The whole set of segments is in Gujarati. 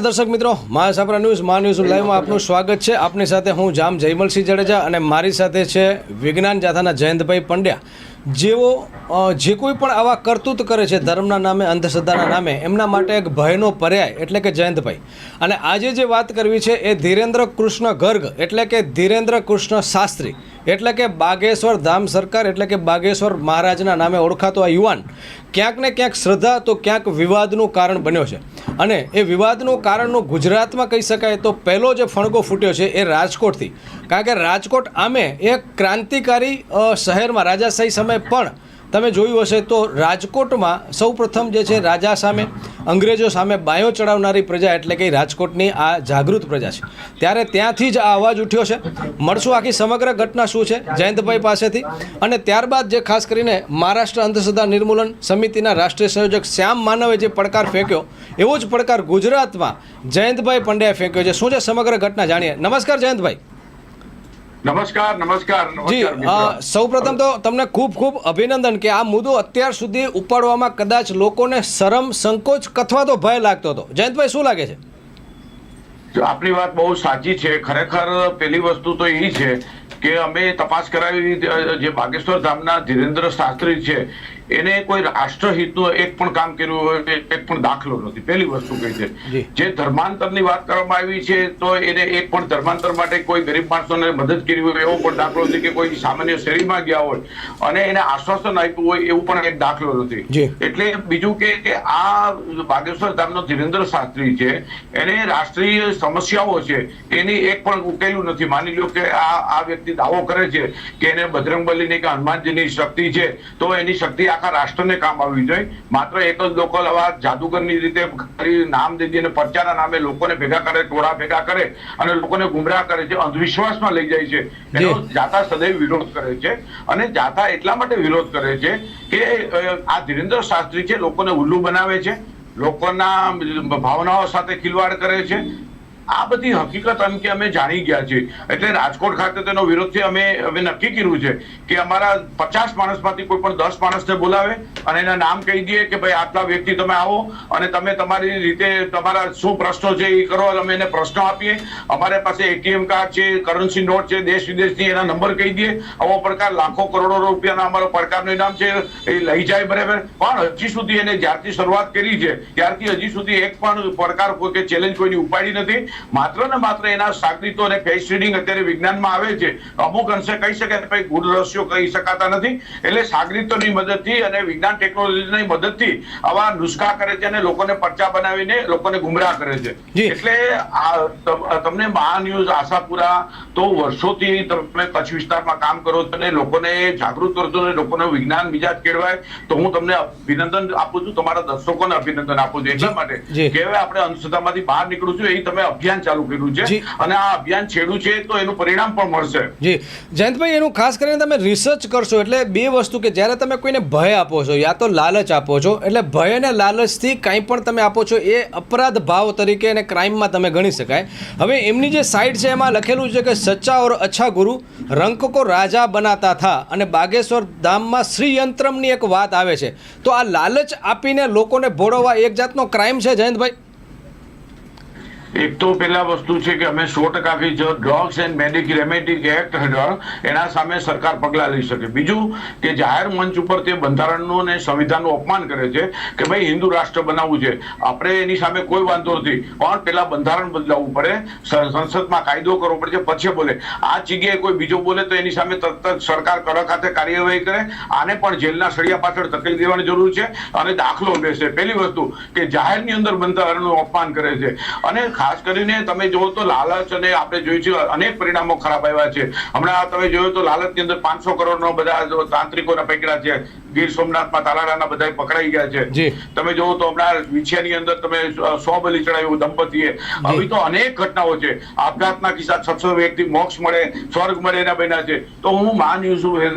દર્શક મિત્રો મહાસાપરા ન્યૂઝ, મા ન્યૂઝ લાઈવમાં આપનું સ્વાગત છે. આપની સાથે હું જામ જયમલસિંહ જડેજા અને મારી સાથે છે વિજ્ઞાન જાથાના જયંતભાઈ પંડ્યા. જેઓ જે કોઈ પણ આવા કરતૂત કરે છે ધર્મના નામે, અંધશ્રદ્ધાના નામે, એમના માટે એક ભયનો પર્યાય એટલે કે જયંતભાઈ. અને આજે જે વાત કરવી છે એ ધીરેન્દ્ર કૃષ્ણ ગર્ગ એટલે કે ધીરેન્દ્ર કૃષ્ણ શાસ્ત્રી. એટલે કે બાગેશ્વર ધામ સરકાર એટલે કે બાગેશ્વર મહારાજના નામે ઓળખાતો આ યુવાન ક્યાંક ને ક્યાંક શ્રદ્ધા તો ક્યાંક વિવાદનું કારણ બન્યો છે. અને એ વિવાદનું કારણનું ગુજરાતમાં કહી શકાય તો પહેલો જે ફણગો ફૂટ્યો છે એ રાજકોટથી. કારણ કે રાજકોટ આમે એક ક્રાંતિકારી શહેરમાં રાજાશાહી સમયે પણ તમે જોયું હશે તો રાજકોટમાં સૌ પ્રથમ જે છે રાજા સામે, અંગ્રેજો સામે બાયો ચડાવનારી પ્રજા એટલે કે રાજકોટની આ જાગૃત પ્રજા છે. ત્યારે ત્યાંથી જ આ અવાજ ઉઠ્યો છે. મળશું આખી સમગ્ર ઘટના શું છે? જયંતભાઈ પાસેથી. અને ત્યારબાદ જે ખાસ કરીને મહારાષ્ટ્ર અંધશ્રદ્ધા નિર્મૂલન સમિતિના રાષ્ટ્રીય સંયોજક શ્યામ માનવે જે પડકાર ફેંક્યો, એવો જ પડકાર ગુજરાતમાં જયંતભાઈ પંડ્યાએ ફેંક્યો છે. શું છે સમગ્ર ઘટના? જાણીએ. નમસ્કાર જયંતભાઈ. નમસ્કાર નમસ્કાર જી નમસ્કાર સૌ પ્રથમ તો તમને ખૂબ ખૂબ અભિનંદન કે આ મુદ્દો અત્યાર સુધી ઉપાડવામાં કદાચ લોકોને શરમ સંકોચ અથવા તો ભય લાગતો હતો. જયંતભાઈ શું લાગે છે? આપની વાત બહુ સાચી છે ખરેખર પેલી વસ્તુ તો એ છે કે અમે તપાસ કરાવી જે બાગેશ્વર ધામના ધીરેન્દ્ર શાસ્ત્રી છે એને કોઈ રાષ્ટ્રહિતનું એક પણ કામ કર્યું હોય એક પણ દાખલો નથી. પહેલી વસ્તુ કહી છે. જે. ધર્માંતરની વાત કરવામાં આવી છે તો એને એક પણ ધર્માંતર માટે કોઈ ગરીબ માણસોને મદદ કરી હોય એવો પણ દાખલો નથી કે કોઈ સામાન્ય શેરીમાં ગયા હોય અને એને આશ્વાસન આપ્યું હોય એવું પણ એક દાખલો નથી. એટલે બીજું કે કે આ બાગેશ્વર ધામનો ધીરેન્દ્ર શાસ્ત્રી છે એને રાષ્ટ્રીય સમસ્યાઓ છે એની એક પણ ઉકેલું નથી. માની લો કે આ આ વ્યક્તિ દાવો કરે છે કે એને બજરંગબલીની કે હનુમાનજીની શક્તિ છે તો એની શક્તિ આખા રાષ્ટ્રને કામ આવવી જોઈએ માત્ર એક જ લોકલ અવાજ જાદુગરની રીતે નામ દઈ દે અને પરચાના નામે લોકોને ભેગા કરે ટોળા ભેગા કરે અને લોકોને ગુમરાહ કરે છે અંધવિશ્વાસમાં લઈ જાય છે. એનો જાતા સદૈવ વિરોધ કરે છે અને જાતા એટલા માટે વિરોધ કરે છે કે આ ધીરેન્દ્ર શાસ્ત્રી છે લોકોને ઉલ્લુ બનાવે છે લોકોના ભાવનાઓ સાથે ખિલવાડ કરે છે આ બધી હકીકત કે અમે જાણી ગયા છીએ. એટલે રાજકોટ ખાતે તેનો વિરોધ છે, અમે હવે નક્કી કર્યું છે કે અમારા પચાસ માણસમાંથી કોઈ પણ દસ માણસને બોલાવે અને એના નામ કહી દઈએ કે ભાઈ આટલા વ્યક્તિ તમે આવો અને તમે તમારી રીતે તમારા શું પ્રશ્નો છે એ કરો, અમે એને પ્રશ્નો આપીએ. અમારે પાસે એટીએમ કાર્ડ છે, કરન્સી નોટ છે, દેશ વિદેશની એના નંબર કહી દઈએ. આવો પ્રકાર લાખો કરોડો રૂપિયાના અમારો પડકારનું ઇનામ છે, એ લઈ જાય બરાબર. પણ હજી સુધી એને જ્યારથી શરૂઆત કરી છે, ત્યારથી હજી સુધી એક પણ પડકાર કોઈ કે ચેલેન્જ કોઈની ઉપાડી નથી. માત્ર ને માત્ર એના સાગરીતો અને ફેસ રીડિંગ અત્યારે વિજ્ઞાનમાં આવે છે. અમુક અંશે કહી શકાય કે ભાઈ ગુડ રહસ્યો કહી શકાતા નથી. એટલે સાગરીતોની મદદથી અને વિજ્ઞાન ટેકનોલોજીની મદદથી આવા નુસ્ખા કરે છે અને લોકોને પરચા બનાવીને લોકોને ગુમરાહ કરે છે. એટલે આ તમને મહા ન્યૂઝ આશાપુરા તો વર્ષોથી તમે કચ્છ વિસ્તારમાં કામ કરો છો અને લોકોને જાગૃત કરો છો અને લોકોને વિજ્ઞાન બીજા કેળવાય તો હું તમને અભિનંદન આપું છું તમારા દર્શકોને અભિનંદન આપું છું. એટલા માટે. કે હવે આપણે અંધશ્રદ્ધામાંથી બહાર નીકળું છું એ તમે અભિયાન ચાલુ કર્યું છે અને આ અભિયાન છેડું છે તો એનું પરિણામ પણ મળશે. જી. જયંતભાઈ એનું ખાસ કરીને તમે રિસર્ચ કરશો એટલે બે વસ્તુ કે જ્યારે તમે કોઈને ભય આપો છો યા તો લાલચ આપો છો એટલે ભય અને લાલચથી કાંઈ પણ તમે આપો છો એ અપરાધ ભાવ તરીકે અને ક્રાઇમમાં તમે ગણી શકાય. હવે એમની જે સાઇટ છે એમાં લખેલું છે કે સચ્ચા ઓર અચ્છા ગુરુ રંક કો રાજા બનાતા થા અને બાગેશ્વર ધામમાં શ્રીયંત્રમની એક વાત આવે છે. તો આ લાલચ આપીને લોકોને ભોળવવા એક જાતનો ક્રાઇમ છે જયંતભાઈ? એક તો પેલા વસ્તુ છે કે અમે સો ટકાથી જો ડ્રગ્સ એન્ડ મેડિક રેમેડિક એક્ટ હેઠળ એના સામે સરકાર પગલાં લઈ શકે. બીજું કે જાહેર મંચ ઉપર તે બંધારણનું અને સંવિધાનનું અપમાન કરે છે કે ભાઈ હિન્દુ રાષ્ટ્ર બનાવવું છે. આપણે એની સામે કોઈ વાંધો નથી. પણ પેલા બંધારણ બદલાવવું પડે. સંસદમાં કાયદો કરવો પડશે પછી બોલે. આ જગ્યાએ કોઈ બીજો બોલે તો એની સામે તરત જ સરકાર કડક હાથે કાર્યવાહી કરે. આને પણ જેલના સળિયા પાછળ ધકેલી દેવાની જરૂર છે અને દાખલો બેસે. પહેલી વસ્તુ કે જાહેરની અંદર બંધારણનું અપમાન કરે છે. અને ખાસ કરીને તમે જુઓ તો લાલચ અને આપણે જોયું છે અનેક પરિણામો ખરાબ આવ્યા છે. હમણાં તમે જોયું તો લાલચની અંદર પાંચસો કરોડનો બધા તાંત્રિકોના પકડ્યા છે. ગીર સોમનાથમાં તાલાડાના બધા પકડાઈ ગયા છે. તમે જોવો તો હમણાં વિછિયાની અંદર તમે સો બલી ચડાવ્યું દંપતીએ. આવી તો અનેક ઘટનાઓ છે. આપઘાતના કિસ્સા છસો વ્યક્તિ મોક્ષ મળે સ્વર્ગ મળે એના બન્યા છે. તો હું માન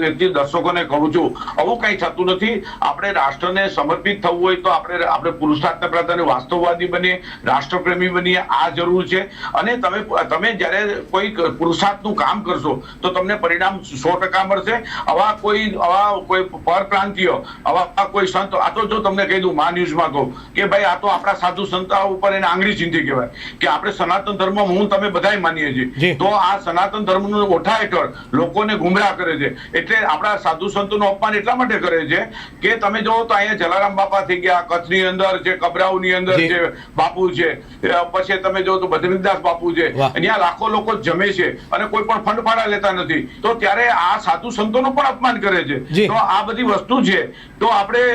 વ્યક્તિ દર્શકોને કહું છું આવું કંઈ થતું નથી. આપણે રાષ્ટ્રને સમર્પિત થવું હોય તો આપણે આપણે પુરુષાર્થના પ્રાધાન્ય વાસ્તવવાદી બનીએ રાષ્ટ્રપ્રેમી બનીએ આ જરૂર છે. અને તમે તમે જ્યારે કોઈ પુરુષાર્થનું કામ કરશો તો તમને પરિણામ સો ટકા મળશે. આવા કોઈ આવા કોઈ પરપ્રાંતિય આવા કોઈ સંત આ તો જો તમને કહી દઉં મા ન્યૂઝમાં કહું કે ભાઈ આ તો આપણા સાધુ સંતા ઉપર એને આંગળી ચીંધી કહેવાય કે આપણે સનાતન ધર્મ હું તમે બધાય માનીએ છીએ. તો આ સનાતન ધર્મનો ઓઠા હેઠળ લોકોને ગુમરાહ કરે છે. એટલે આપણા સાધુ સંતોનું અપમાન એટલા માટે કરે છે કે તમે જો તો અહીંયા જલારામ બાપા થઈ ગયા કચ્છની અંદર છે કબરાઉની અંદર જી. છે બાપુ છે પછી તમે જો તો બદ્રીદાસ બાપુ છે. અહીંયા લાખો લોકો જમે છે અને કોઈ પણ ફંડ ફાળા લેતા નથી. તો ત્યારે આ સાધુ સંતોનું પણ અપમાન કરે છે. તો આ બધી વસ્તુ છે. તો આપણે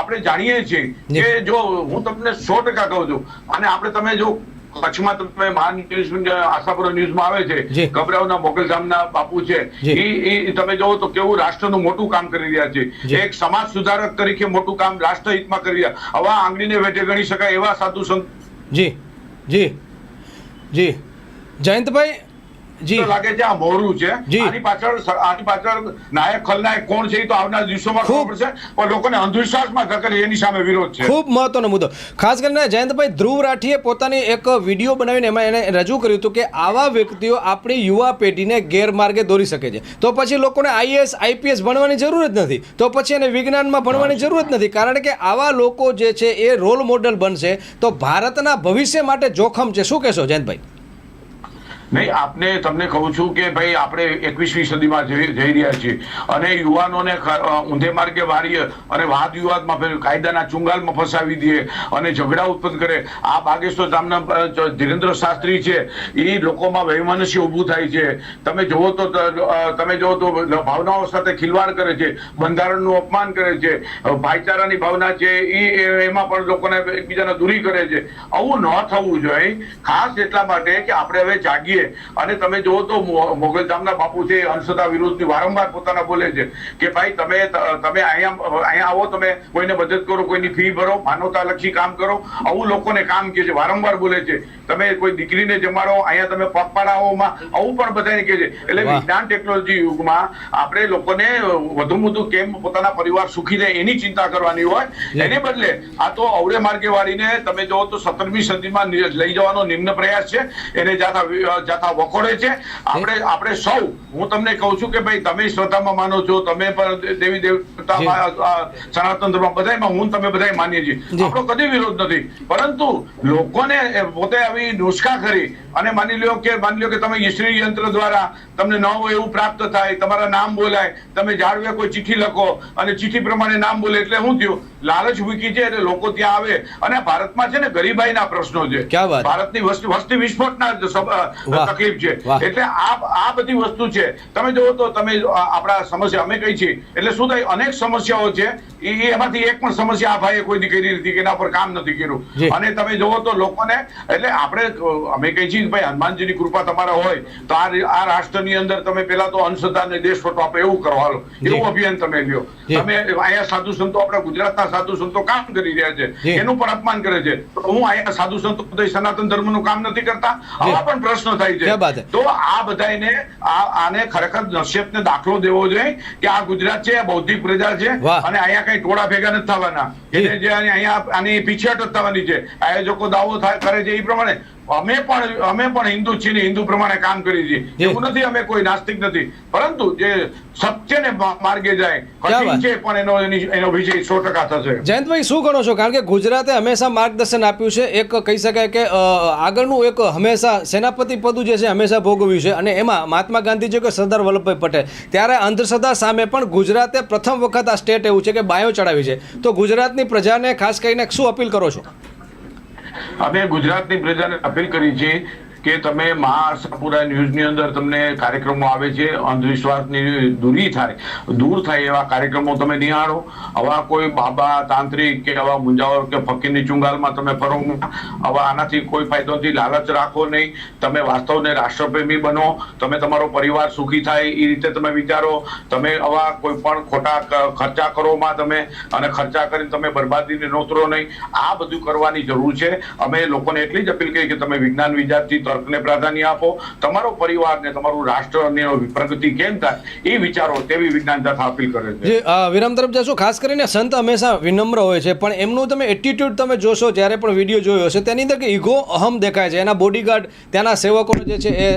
આપણે જાણીએ છીએ કે જો હું તમને સો ટકા કહું છું અને આપણે તમે જો કચ્છમાં તમે મહાન ન્યૂઝ આશાપુરા ન્યૂઝમાં આવે છે ગભરાવના મોગલધામના બાપુ છે ઈ તમે જોવો તો કેવું રાષ્ટ્રનું મોટું કામ કરી રહ્યા છે. એક સમાજ સુધારક તરીકે મોટું કામ રાષ્ટ્રહિતમાં કરી રહ્યા. આવા આંગળીને વેઠે ગણી શકાય એવા સાધુ સંત જી. જી. જી. જયંતભાઈ જી. લાગે છે આ મોરું છે. આની પાછળ આની પાછળ નાયક ખલનાયક કોણ છે એ તો આવનાર દિવસોમાં ખૂબ. ખબર પડશે પણ લોકોને અંધવિશ્વાસમાં ધકેલી એની સામે વિરોધ છે. ખૂબ મહત્વનો મુદ્દો. ખાસ કરીને જયંતભાઈ ધ્રુવ રાઠીએ પોતાની એક વીડિયો બનાવીને એમાં એને રજૂ કર્યું હતું કે આવા વ્યક્તિઓ આપણી યુવા પેઢીને ગેરમાર્ગે દોરી શકે છે. તો પછી લોકોને આઈએસ આઈપીએસ ભણવાની જરૂર જ નથી. તો પછી એને વિજ્ઞાનમાં ભણવાની જરૂર જ નથી. કારણ કે આવા લોકો જે છે એ રોલ મોડલ બનશે તો ભારતના ભવિષ્ય માટે જોખમ છે. શું કહેશો જયંતભાઈ? નહીં, આપને તમને કહું છું કે ભાઈ, આપણે એકવીસમી સદીમાં જઈ રહ્યા છીએ. અને યુવાનોને ઊંધે માર્ગે વાળીએ અને વાદ વિવાદમાં કાયદાના ચુંગાલમાં ફસાવી દઈએ અને ઝઘડા ઉત્પન્ન કરે. આ બાગેશ્વર ધામના ધીરેન્દ્ર શાસ્ત્રી છે. એ લોકોમાં વૈમનસ્ય ઊભું થાય છે. તમે જુઓ તો તમે જુઓ તો ભાવનાઓ સાથે ખિલવાડ કરે છે. બંધારણનું અપમાન કરે છે. ભાઈચારાની ભાવના છે. એ, એમાં પણ લોકોને એકબીજાને દૂરી કરે છે. આવું ન થવું જોઈએ. ખાસ એટલા માટે કે આપણે હવે જાગીએ. અને તમે જુઓ તો મોગલધામના બાપુ છે અંશતા અંધશ્રદ્ધા વારંવાર પોતાના બોલે છે કે ભાઈ તમે તમે અહીંયા અહીંયા આવો તમે કોઈને મદદ કરો કોઈની ફી ભરો માનવતાલક્ષી કામ કરો આવું લોકોને કામ કે છે વારંવાર બોલે છે. તમે કોઈ દીકરીને જમાડો અહીંયા તમે પગપાળાઓમાં આવું પણ બધાને કહે છે. એટલે વિજ્ઞાન ટેકનોલોજી યુગમાં આપણે લોકોને વધુ વધુ કેમ પોતાના પરિવાર સુખી રહે એની ચિંતા કરવાની હોય. એને બદલે આ તો અવળે માર્ગે વાળીને તમે જો તો સત્તરમી સદીમાં લઈ જવાનો નિમ્ન પ્રયાસ છે. એને વિ- જાતા વખોડે છે. આપણે આપણે સૌ હું તમને કહું છું કે ભાઈ તમે શ્રદ્ધામાં માનો છો તમે પણ દેવી દેવતા સનાતન ધર્મ બધાયમાં હું તમે બધાય માનીએ છીએ. આપણો કદી વિરોધ નથી. પરંતુ લોકોને પોતે આવી નુસ્ખા કરી અને માની લ્યો કે માની લ્યો કે તમે ઈશ્વરી યંત્ર દ્વારા તમને નવો એવું પ્રાપ્ત થાય તમારા નામ બોલાય તમે જાળવે કોઈ ચિઠ્ઠી લખો અને ચિઠ્ઠી પ્રમાણે નામ બોલે એટલે શું થયું? લાલચ મૂકી છે એટલે લોકો ત્યાં આવે. અને ભારતમાં છે ને ગરીબાઈના પ્રશ્નો છે. ભારતની વસ્તી વસ્તી વિસ્ફોટના. તકલીફ છે. એટલે આ આ બધી વસ્તુ છે. તમે જુઓ તો તમે આપણા સમસ્યા અમે કઈ છીએ? એટલે શું થાય? અનેક સમસ્યાઓ છે. એ એમાંથી એક પણ સમસ્યા આ ભાઈએ કોઈ કરી નથી કે એના પર કામ નથી કર્યું. અને તમે જુઓ તો લોકોને એટલે આપણે અમે કહી છીએ? કે ભાઈ હનુમાનજીની કૃપા તમારા હોય તો આ આ રાષ્ટ્રની અંદર તમે પેલા તો અંશદાને દેશ ફોટો આપે એવું કરો હાલો. એવું અભિયાન તમે લ્યો. તમે અહીંયા સાધુ સંતો આપણા ગુજરાતના સાધુ સંતો કામ કરી રહ્યા છે. એનું પણ અપમાન કરે છે. હું અહીંયા સાધુ સંતો સનાતન ધર્મનું કામ નથી કરતા. આવા પણ પ્રશ્ન થાય છે. તો આ બધાને આને ખરેખર નસીબને દાખલો દેવો જોઈએ કે આ ગુજરાત છે બૌદ્ધિક પ્રજા છે અને અહીંયા કઈ ટોળા ભેગા નથી થવાના. એટલે જે અહીંયા આની પીછેહટ જ થવાની છે. આયોજકો દાવો થાય કરે છે એ પ્રમાણે. અમે પણ અમે પણ હિન્દુ છીએ હિન્દુ પ્રમાણે કામ કરીએ છીએ. એવું નથી અમે કોઈ નાસ્તિક નથી. પરંતુ જે સત્યને માર્ગે જાય કઠિન છે પણ એનો એનો વિજય સો ટકા થશે. જયંતભાઈ શું ગણો છો? કારણ કે ગુજરાતે હંમેશા માર્ગદર્શન આપ્યું છે. એક કહી શકાય કે આગળનું એક હંમેશા સેનાપતિ પદું જે છે હંમેશા ભોગવ્યું છે. અને એમાં મહાત્મા ગાંધીજી કે સરદાર વલ્લભભાઈ પટેલ. ત્યારે અંધશ્રદ્ધા સામે પણ ગુજરાતે પ્રથમ વખત આ સ્ટેટ એવું છે કે બાયો ચડાવી છે. તો ગુજરાતની પ્રજાને ખાસ કરીને શું અપીલ કરો છો? અમે ગુજરાતની પ્રજાને અપીલ કરી છે કે તમે મહા આશાપુરા ન્યૂઝની અંદર તમને કાર્યક્રમો આવે છે, અંધવિશ્વાસની દૂરી થાય, દૂર થાય એવા કાર્યક્રમો તમે નિહાળો આવા. કોઈ બાબા તાંત્રિક કે આવા મુંજાવર કે ફકીરની ચુંગાલમાં તમે ફરો. આવા આનાથી કોઈ ફાયદો નથી લાલચ રાખો નહીં. તમે વાસ્તવને રાષ્ટ્રપ્રેમી બનો. તમે તમારો પરિવાર સુખી થાય એ રીતે તમે વિચારો. તમે આવા કોઈ પણ ખોટા ખર્ચા કરોમાં તમે અને ખર્ચા કરીને તમે બરબાદીને નોતરો નહીં. આ બધું કરવાની જરૂર છે. અમે લોકોને એટલી જ અપીલ કરી કે તમે વિજ્ઞાન વિદ્યાર્થી તર્કને પ્રાધાન્ય આપો, તમારો પરિવાર ને તમારું રાષ્ટ્ર અને પ્રગતિ કેમ થાય, એ વિચારો તેવી વિજ્ઞાન તથા અપીલ કરે છે. વિરામ તરફ જશો, ખાસ કરીને સંત હંમેશા વિનમ્ર હોય છે, પણ એમનું તમે એટીટ્યુડ તમે જોશો, જ્યારે પણ વીડિયો જોયો હશે, તેની અંદર કે ઈગો અહમ દેખાય છે. એના બોડીગાર્ડ ત્યાંના સેવકો જે છે એ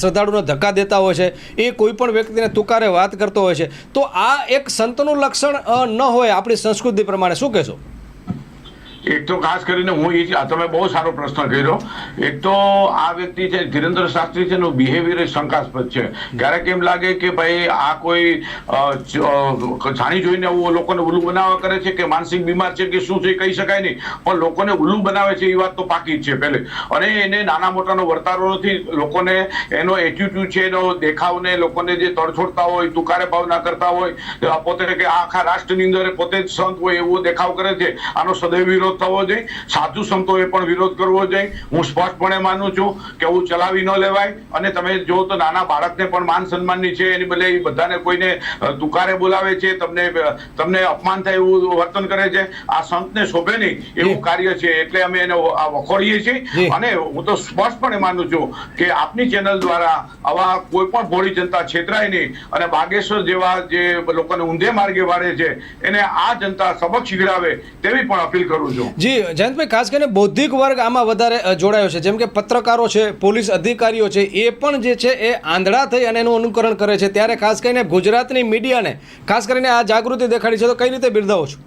શ્રદ્ધાળુને ધક્કા દેતા હોય છે, એ કોઈ પણ વ્યક્તિને તુકારે વાત કરતો હોય છે. તો આ એક સંતનું લક્ષણ ન હોય આપણી સંસ્કૃતિ પ્રમાણે. શું કહેશો? એક તો ખાસ કરીને હું એ તમે બહુ સારો પ્રશ્ન કર્યો. એક તો આ વ્યક્તિ છે, ધીરેન્દ્ર શાસ્ત્રી છે, એનું બિહેવિયર શંકાસ્પદ છે. ક્યારેક એમ લાગે કે ભાઈ આ કોઈ જાણી જોઈને આવું લોકોને ઉલ્લુ બનાવવા કરે છે કે માનસિક બીમાર છે કે શું છે કહી શકાય નહીં. પણ લોકોને ઉલ્લુ બનાવે છે એ વાત તો પાકી જ છે પહેલે. અને એને નાના મોટાનો વર્તારો નથી, લોકોને એનો એટીટ્યુડ છે, એનો દેખાવને, લોકોને જે તડછોડતા હોય, તુકારે ભાવ ના કરતા હોય પોતે કે આખા રાષ્ટ્રની અંદર પોતે જ સંત હોય એવો દેખાવ કરે છે. આનો સદૈવ વિરોધ થવો જોઈએ. સાધુ સંતોએ પણ વિરોધ કરવો જોઈએ. હું સ્પષ્ટપણે માનું છું કે આવું ચલાવી ન લેવાય. અને તમે જો તો નાના બાળકને પણ માન સન્માનની છે. એની બદલે બધાને કોઈને દુકારે બોલાવે છે. તમને તમને અપમાન થાય એવું વર્તન કરે છે. આ સંતને શોભે નહીં એવું કાર્ય છે. એટલે અમે એને વખોડીએ છીએ. અને હું તો સ્પષ્ટપણે માનું છું કે આપની ચેનલ દ્વારા આવા કોઈ પણ ભોળી જનતા છેતરાય નહીં. અને બાગેશ્વર જેવા જે લોકોને ઊંધે માર્ગે વાળે છે એને આ જનતા સબક શીખડાવે તેવી પણ અપીલ કરું છું. જી. જયંતભાઈ, ખાસ કરીને બૌદ્ધિક વર્ગ આમાં વધારે જોડાયો છે. જેમ કે પત્રકારો છે, પોલીસ અધિકારીઓ છે, એ પણ જે છે, એ આંધળા થઈ અને એનું અનુકરણ કરે છે. ત્યારે ખાસ કરીને ગુજરાતની મીડિયાને, ખાસ કરીને આ જાગૃતિ દેખાડી છે, તો કઈ રીતે બિરદાવો છો?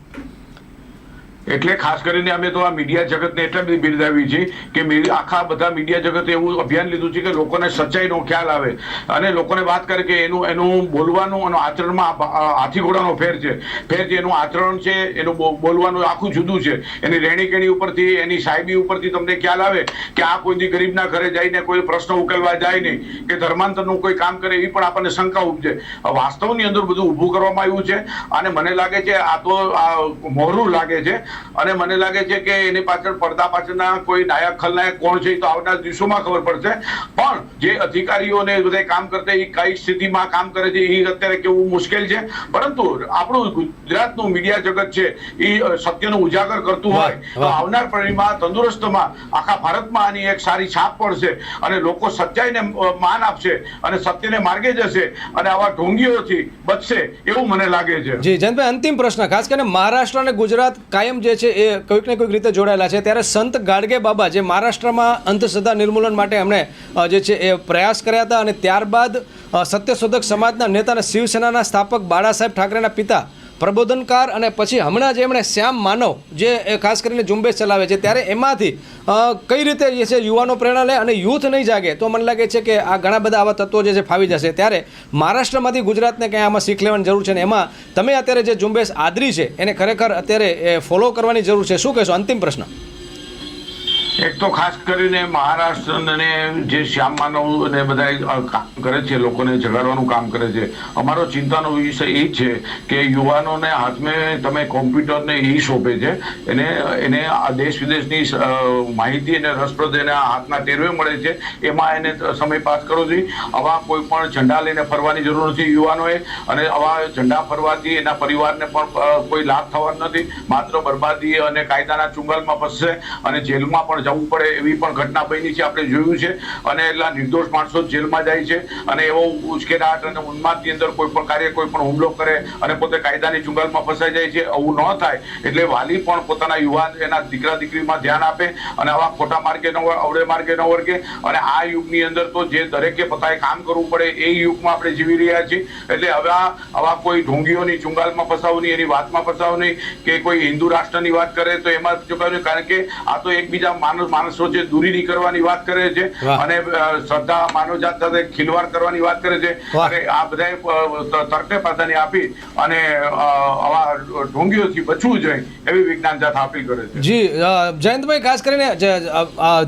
એટલે ખાસ કરીને અમે તો આ મીડિયા જગતને એટલે બધી બિરદાવી છે કે આખા બધા મીડિયા જગતે એવું અભિયાન લીધું છે કે લોકોને સચ્ચાઈનો ખ્યાલ આવે. અને લોકોને વાત કરે કે એનું એનું બોલવાનું અને આચરણમાં હાથી ઘોડાનો ફેર છે. ફેર છે એનું આચરણ છે, એનું બોલવાનું આખું જુદું છે. એની રહેણી કેણી ઉપરથી, એની સાહેબી ઉપરથી તમને ખ્યાલ આવે કે આ કોઈ ગરીબના ઘરે જઈને કોઈ પ્રશ્ન ઉકેલવા જાય નહીં, કે ધર્માંતરનું કોઈ કામ કરે એ પણ આપણને શંકા ઉપજે. વાસ્તવની અંદર બધું ઊભું કરવામાં આવ્યું છે અને મને લાગે છે આ તો આ મોહરું લાગે છે. અને મને લાગે છે કે એની પાછળ પડદા પાછળના કોઈ નાયક ખલનાયક કોણ છે તો આવનાર દિવસોમાં ખબર પડશે. પણ જે અધિકારીઓને બધા કામ કરતા એ કઈ સ્થિતિમાં કામ કરે છે એ અત્યારે કેવું મુશ્કેલ છે. પરંતુ આપણું ગુજરાતનું મીડિયા જગત છે એ સત્યનું ઉજાગર કરતું હોય તો આવનાર પેઢીમાં તંદુરસ્તમાં આખા ભારતમાં આની એક સારી છાપ પડશે અને લોકો સચ્ચાઈને માન આપશે અને સત્યને માર્ગે જશે અને આવા ઢોંગીઓથી બચશે એવું મને લાગે છે. જી જયંતભાઈ અંતિમ પ્રશ્ન ખાસ કરીને મહારાષ્ટ્ર અને ગુજરાત કાયમ જે છે એ કોઈક ને કોઈક રીતે જોડાયેલા છે. ત્યારે સંત ગાડગે બાબા જે મહારાષ્ટ્રમાં અંધશ્રદ્ધા નિર્મૂલન માટે એમણે જે છે એ પ્રયાસ કર્યા હતા અને ત્યારબાદ સત્યશોધક સમાજના નેતા અને શિવસેનાના સ્થાપક બાળા સાહેબ ઠાકરેના પિતા પ્રબોધનકાર અને પછી હમણાં જે એમણે શ્યામ માનવ, જે ખાસ કરીને ઝુંબેશ ચલાવે છે, ત્યારે એમાંથી કઈ રીતે જે છે યુવાનો પ્રેરણા લે અને યુથ નહીં જાગે, તો મને લાગે છે કે આ ઘણા બધા આવા તત્વો જે છે ફાવી જશે. ત્યારે મહારાષ્ટ્રમાંથી ગુજરાતને ક્યાંય આમાં શીખ લેવાની જરૂર છે ને એમાં તમે અત્યારે જે ઝુંબેશ આદરી છે, એને ખરેખર અત્યારે ફોલો કરવાની જરૂર છે. શું કહેશો? અંતિમ પ્રશ્ન. એક તો ખાસ કરીને મહારાષ્ટ્ર અને જે શ્યામ માનવ અને બધા કામ કરે છે, લોકોને જગાડવાનું કામ કરે છે. અમારો ચિંતાનો વિષય એ છે કે યુવાનોને હાથમાં તમે કોમ્પ્યુટરને એ સોંપે છે. એને એને આ દેશ વિદેશની માહિતી અને રસપ્રદ એના હાથના ટેરવે મળે છે. એમાં એને સમય પાસ કરવો જોઈએ. આવા કોઈ પણ ઝંડા લઈને ફરવાની જરૂર નથી યુવાનોએ. અને આવા ઝંડા ફરવાથી એના પરિવારને પણ કોઈ લાભ થવાનો નથી. માત્ર બરબાદી અને કાયદાના ચુંગલમાં ફસશે અને જેલમાં પણ જવું પડે એવી પણ ઘટના બની છે, આપણે જોયું છે. અને એટલા નિર્દોષ માણસો જેલમાં જાય છે. અને એવો ઉશ્કેરાટ અને ઉન્માદની અંદર કોઈ પણ કાર્ય, કોઈ પણ હુમલો કરે અને પોતે કાયદાની ચુંગાલમાં ફસાઈ જાય છે, આવું ન થાય. એટલે વાલી પણ પોતાના યુવાન, એના દીકરા, દીકરીમાં ધ્યાન આપે અને આવા ખોટા માર્ગે ન વળ- અવળે માર્ગે ન વર્ગે. અને આ યુગની અંદર તો જે દરેકે પોતાએ કામ કરવું પડે, એ યુગમાં આપણે જીવી રહ્યા છીએ. એટલે હવે આવા કોઈ ઢોંગીઓની ચુંગાલમાં ફસાવું નહીં, એની વાતમાં ફસાવું નહીં કે કોઈ હિન્દુ રાષ્ટ્રની વાત કરે તો એમાં ચૂકાવ્યું કારણ કે આ તો એકબીજા માણસ માણસો છે દૂરી કરવાની વાત કરે છે અને શ્રદ્ધા માનવજાત સાથે ખિલવાડ કરવાની વાત કરે છે. અને આ બધા તર્કને પ્રાધાન્ય આપી અને આવા ઢોંગીઓથી બચવું જોઈએ એવી વિજ્ઞાન જાત અપીલ કરે છે. જી જયંતભાઈ ખાસ કરીને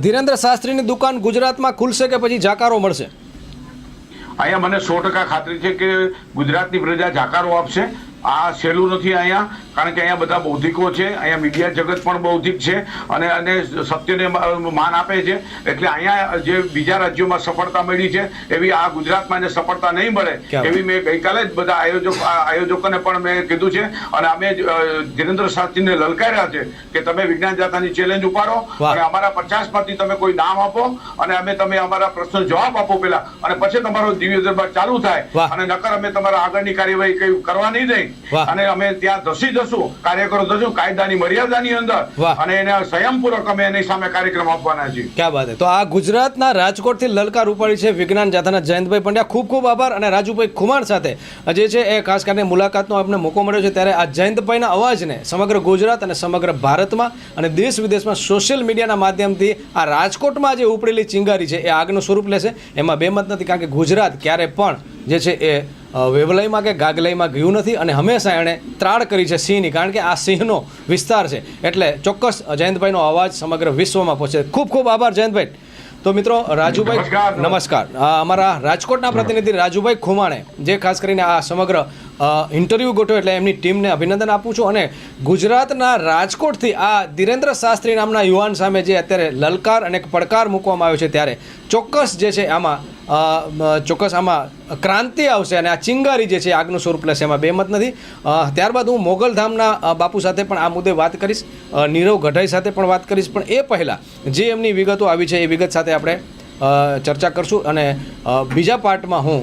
ધીરેન્દ્ર શાસ્ત્રીની દુકાન ગુજરાતમાં ખુલશે કે પછી જાકારો મળશે? અહીંયા મને સો ટકા ખાતરી છે કે ગુજરાતની પ્રજા જાકારો આપશે. આ સહેલું નથી અહીંયા કારણ કે અહીંયા બધા બૌદ્ધિકો છે અહીંયા મીડિયા જગત પણ બૌદ્ધિક છે અને અને સત્યને માન આપે છે. એટલે અહીંયા જે બીજા રાજ્યોમાં સફળતા મળી છે એવી આ ગુજરાતમાં એને સફળતા નહીં મળે. એવી મેં ગઈકાલે જ બધા આયોજક આયોજકોને પણ મેં કીધું છે અને અમે જ, અ, ધીરેન્દ્ર શાસ્ત્રીને લલકાર્યા છે કે તમે વિજ્ઞાન જાતાની ચેલેન્જ ઉપાડો અને અમારા પચાસમાંથી તમે કોઈ નામ આપો અને અમે તમે અમારા પ્રશ્નો જવાબ આપો પેલા અને પછી તમારો દિવ્ય દરબાર ચાલુ થાય. અને નકર અમે તમારા આગળની કાર્યવાહી કઈ કરવા નહીં. દઈ અને અમે ત્યાં ધસી જશું કાર્યકરો જશું કાયદાની મર્યાદાની અંદર. અને એને સ્વયંપૂર્વક અમે એની સામે કાર્યક્રમ આપવાના છીએ. ક્યાં વાત તો આ ગુજરાતના રાજકોટથી લલકાર ઉપાડી છે વિજ્ઞાન જાથાના જયંતભાઈ પંડ્યા. ખૂબ ખૂબ આભાર અને રાજુભાઈ ખુમાણ સાથે જે છે એ ખાસ કરીને મુલાકાતનો આપને મોકો મળ્યો છે ત્યારે આ જયંતભાઈના અવાજને સમગ્ર ગુજરાત અને સમગ્ર ભારતમાં અને દેશ વિદેશમાં સોશિયલ મીડિયાના માધ્યમથી આ રાજકોટમાં જે ઉપડેલી ચિંગારી છે એ આગનું સ્વરૂપ લેશે. એમાં બેમત નથી કારણ કે ગુજરાત ક્યારે પણ જે છે એ વેવલાઈમાં કે ગાગલાઈમાં ગયું નથી અને હંમેશા એણે ત્રાળ કરી છે સિંહની કારણ કે આ સિંહનો વિસ્તાર છે. એટલે ચોક્કસ જયંતભાઈનો અવાજ સમગ્ર વિશ્વમાં પહોંચે. ખૂબ ખૂબ આભાર જયંતભાઈ. તો મિત્રો રાજુભાઈ નમસ્કાર. અમારા રાજકોટના પ્રતિનિધિ રાજુભાઈ ખુમાણે જે ખાસ કરીને આ સમગ્ર ઇન્ટરવ્યૂ ગોઠવ્યો એટલે એમની ટીમને અભિનંદન આપું છું અને ગુજરાતના રાજકોટથી આ ધીરેન્દ્ર શાસ્ત્રી નામના યુવાન સામે જે અત્યારે લલકાર અને પડકાર મૂકવામાં આવ્યો છે ત્યારે ચોક્કસ જે છે આમાં ચોક્કસ આમાં ક્રાંતિ આવશે અને આ ચિંગારી જે છે આગનું સ્વરૂપ લેશે, એમાં બેમત નથી. ત્યારબાદ હું મોગલધામના બાપુ સાથે પણ આ મુદ્દે વાત કરીશ. નીરવ ગઢાઈ સાથે પણ વાત કરીશ. પણ એ પહેલાં જે એમની વિગતો આવી છે, એ વિગત સાથે આપણે ચર્ચા કરશું. અને બીજા પાર્ટમાં હું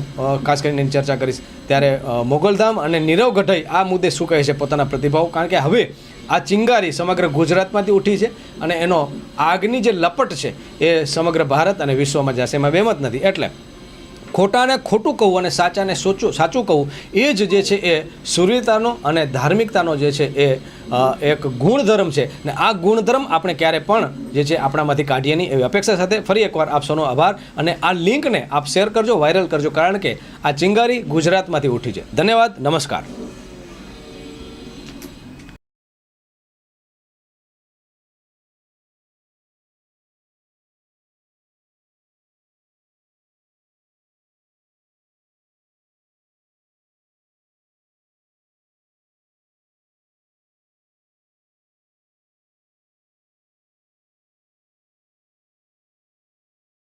ખાસ કરીને ચર્ચા કરીશ. ત્યારે મોગલધામ અને નીરવ ગઢઈ આ મુદ્દે શું કહે છે પોતાના પ્રતિભાવ? કારણ કે હવે આ ચિંગારી સમગ્ર ગુજરાતમાંથી ઉઠી છે અને એનો આગની જે લપટ છે એ સમગ્ર ભારત અને વિશ્વમાં જશે. એમાં બેમત નથી. એટલે ખોટાને ખોટું કહું અને સાચાને સોચું સાચું કહું, એ જ જે છે એ સૂર્યતાનો અને ધાર્મિકતાનો જે છે એ એક ગુણધર્મ છે. ને આ ગુણધર્મ આપણે ક્યારે પણ જે છે આપણામાંથી કાઢીએ નહીં. એવી અપેક્ષા સાથે ફરી એકવાર આપ આભાર અને આ લિંકને આપ શેર કરજો, વાયરલ કરજો. કારણ કે આ ચિંગારી ગુજરાતમાંથી ઉઠી છે. ધન્યવાદ, નમસ્કાર.